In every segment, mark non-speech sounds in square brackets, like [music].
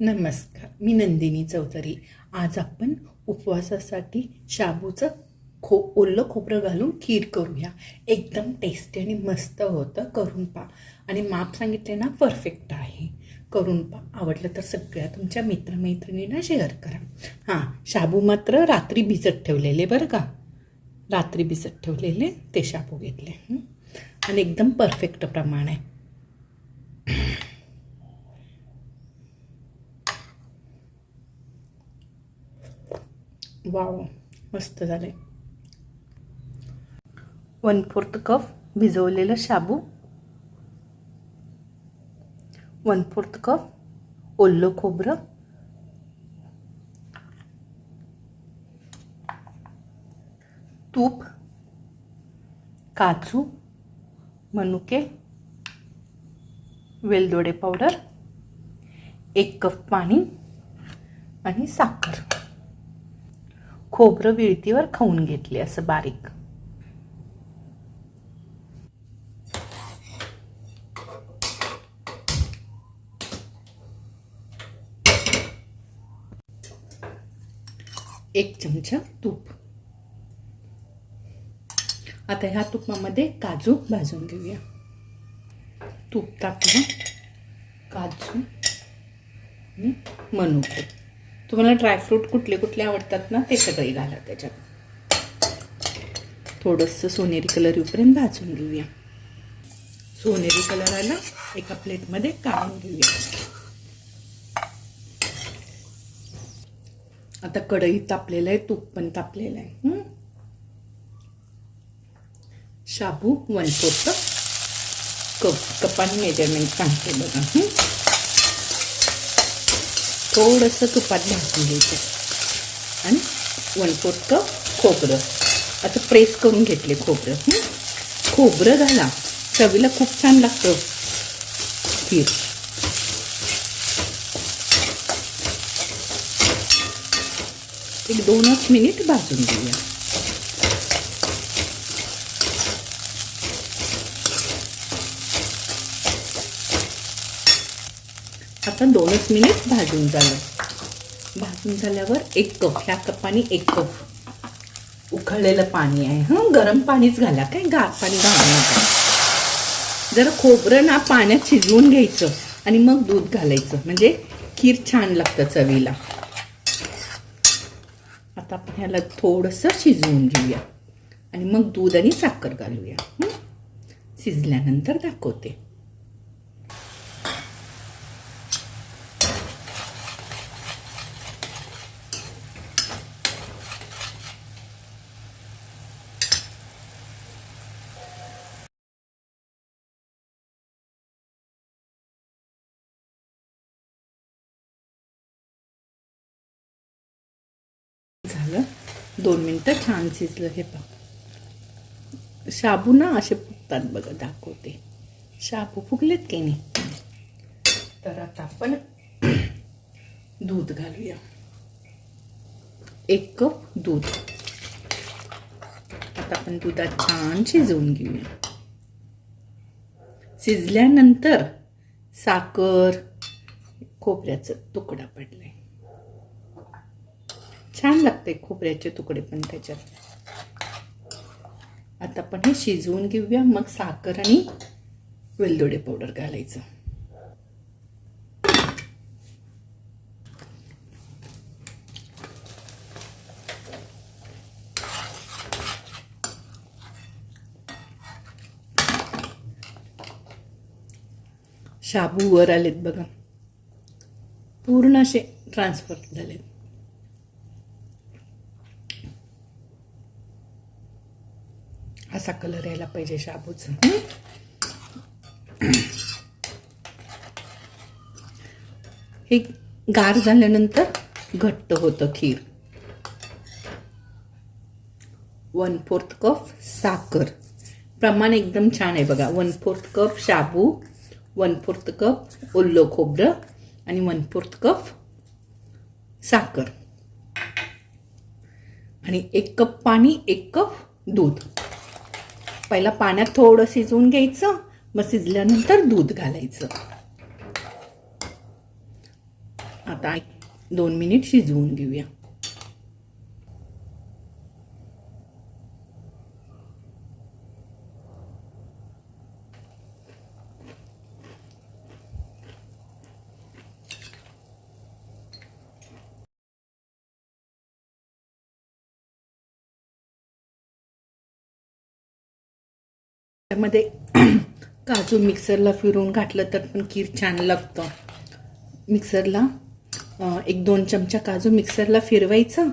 नमस्कार. मी नंदिनी चौधरी. आज आपण उपवासासाठी शाबूचं खो ओलं खोबरं घालून खीर करूया. एकदम टेस्टी आणि मस्त होतं. करून पहा. आणि माप सांगितले ना परफेक्ट आहे. करून पहा. आवडलं तर सगळ्या तुमच्या मित्रमैत्रिणींना शेअर करा. हां शाबू मात्र रात्री भिजत ठेवलेले बरं का? रात्री भिजत ठेवलेले ते शाबू घेतले. आणि एकदम परफेक्ट प्रमाण आहे. वाव मस्त झाले. वन फोर्थ कप भिजवलेलं शाबू. वन फोर्थ कप ओल्लं खोबरं. तूप काजू मनुके वेलदोडे पावडर एक कप पाणी आणि साखर. खोबरं विळतीवर खाऊन घेतले असं बारीक. एक चमचा तूप. आता ह्या तुपामध्ये काजू भाजून घेऊया. तूप टाकलं काजू आणि तुम्हाला ड्रायफ्रूट कुठले कुठले आवडतात ना ते सगळे घाला त्याच्यात. थोडंसं सोनेरी कलर येऊपर्यंत भाजून घेऊया. सोनेरी कलर आला एका प्लेटमध्ये काढून घेऊया. आता कढई तापलेलं आहे तूप पण तापलेलं आहे. शाबू वन फोर्थ कप कपाने मेजरमेंट सांगते बघा. थोडंसं तुपात भाजून घ्यायचं. आणि वन फोर्थ कप खोबरं. आता प्रेस करून घेतले खोबरं खोबरं घाला चवीला खूप छान लागतं. खीर. एक दोनच मिनिट भाजून घेऊया. आता दोनच मिनिट भाजून झालं. भाजून झाल्यावर एक कप ह्या कपाने एक कप उकळलेलं पाणी आहे. हं गरम पाणीच घाला काय गार पाणी घालू नका. जरा खोबरं ना पाण्यात शिजवून घ्यायचं आणि मग दूध घालायचं. म्हणजे खीर छान लागतं चवीला. आता आपण ह्याला थोडंसं शिजवून घेऊया. आणि मग दूध आणि साखर घालूया. शिजल्यानंतर दाखवते झालं दोन मिनटं छान शिजलं हे पहा. शाबू ना असे फुगतात बघा दाखवते. शाबू फुगलेत की नाही? तर आता आपण दूध घालूया. एक कप दूध. आता आपण दुधात छान शिजवून घेऊया. शिजल्यानंतर साखर खोबऱ्याचा तुकडा पडलाय. छान लागते खोबऱ्याचे तुकडे पण त्याच्यात. आता आपण हे शिजवून घेऊया मग साखर आणि वेलदोडे पावडर घालायचं. शाबू वर आलेत बघा. पूर्ण असे ट्रान्सफर झालेत. असा कलर यायला पाहिजे शाबूचा. हे गार झाल्यानंतर घट्ट होतं खीर. वन फोर्थ कप साखर. प्रमाण एकदम छान आहे बघा. वन फोर्थ कप शाबू वन फोर्थ कप ओल्लो खोबरं आणि वन फोर्थ कप साखर. आणि एक कप पाणी एक कप दूध. पहिला पाण्यात थोडं शिजवून घ्यायचं मग शिजल्यानंतर दूध घालायचं. आता दोन मिनिट शिजवून घेऊया. त्यामध्ये [clears throat] काजू मिक्सरला फिरून घातलं तर पण खीर छान लागतं. मिक्सरला एक दोन चमचा काजू मिक्सरला फिरवायचं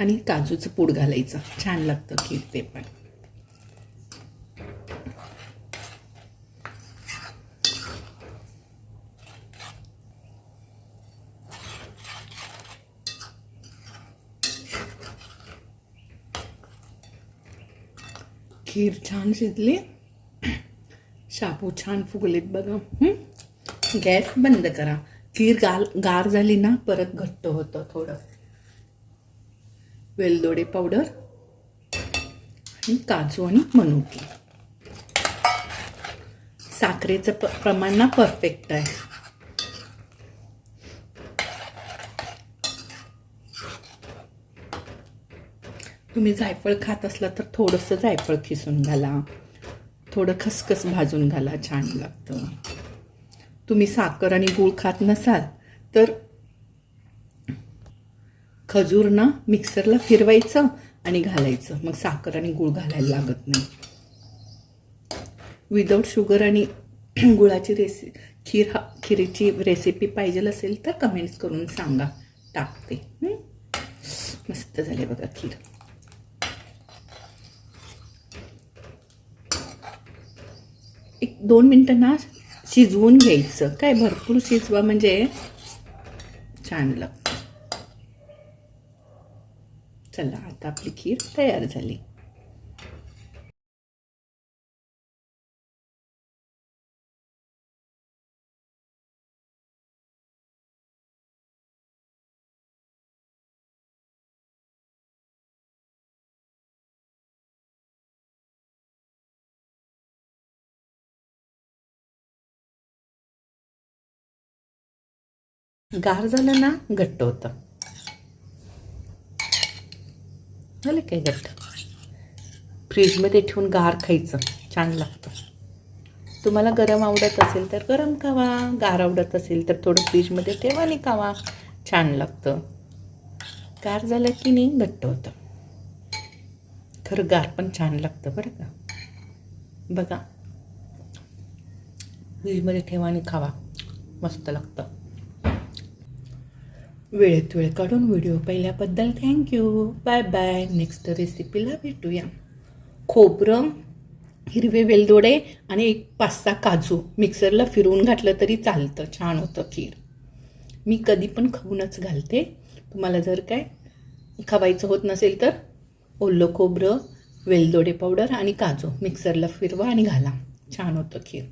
आणि काजूचं पूड घालायचं. छान लागतं खीर ते पण. खीर छान शिजली. शापू छान फुगलेत बघा. गॅस बंद करा. खीर गाल गार झाली ना परत घट्ट होतं थोडं. वेलदोडे पावडर आणि काजू आणि मनुकी. साखरेचं प प्रमाण ना परफेक्ट आहे. तुम्ही जायफळ खात असला तर थोडंसं जायफळ खिसून घाला. थोडं खसखस भाजून घाला छान लागतं. तुम्ही साखर आणि गूळ खात नसाल तर खजूर ना मिक्सरला फिरवायचं आणि घालायचं. मग साखर आणि गूळ घालायला लागत नाही. विदाऊट शुगर आणि [clears throat] गुळाची रेसि खीर हा खिरीची रेसिपी पाहिजे असेल तर कमेंट्स करून सांगा. टाकते. मस्त झाले बघा खीर. एक दोन मिनटं ना शिजवून घ्यायचं. काय भरपूर शिजवा म्हणजे छान लागतं. चला आता आपली खीर तयार झाली. गार झालं ना घट्ट होतं. झालं काय घट्ट? फ्रीजमध्ये ठेवून गार खायचं छान लागतं. तुम्हाला गरम आवडत असेल तर गरम खावा गार आवडत असेल तर थोडं फ्रीजमध्ये ठेवा आणि खावा छान लागतं. गार झालं की नाही घट्ट होतं. खरं गार पण छान लागतं बरं का? बघा फ्रीजमध्ये ठेवा आणि खावा मस्त लागतं. वेळेत वेळ काढून व्हिडिओ पाहिल्याबद्दल थँक्यू बाय बाय नेक्स्ट रेसिपीला भेटूया. खोबरं हिरवे वेलदोडे आणि एक पाच सहा काजू. मिक्सरला फिरवून घातलं तरी चालतं. छान होतं खीर. मी कधी पण खाऊनच घालते. तुम्हाला जर काय खवायचं होत नसेल तर ओलं खोबरं वेलदोडे पावडर आणि काजू. मिक्सरला फिरवा आणि घाला. छान होतं खीर.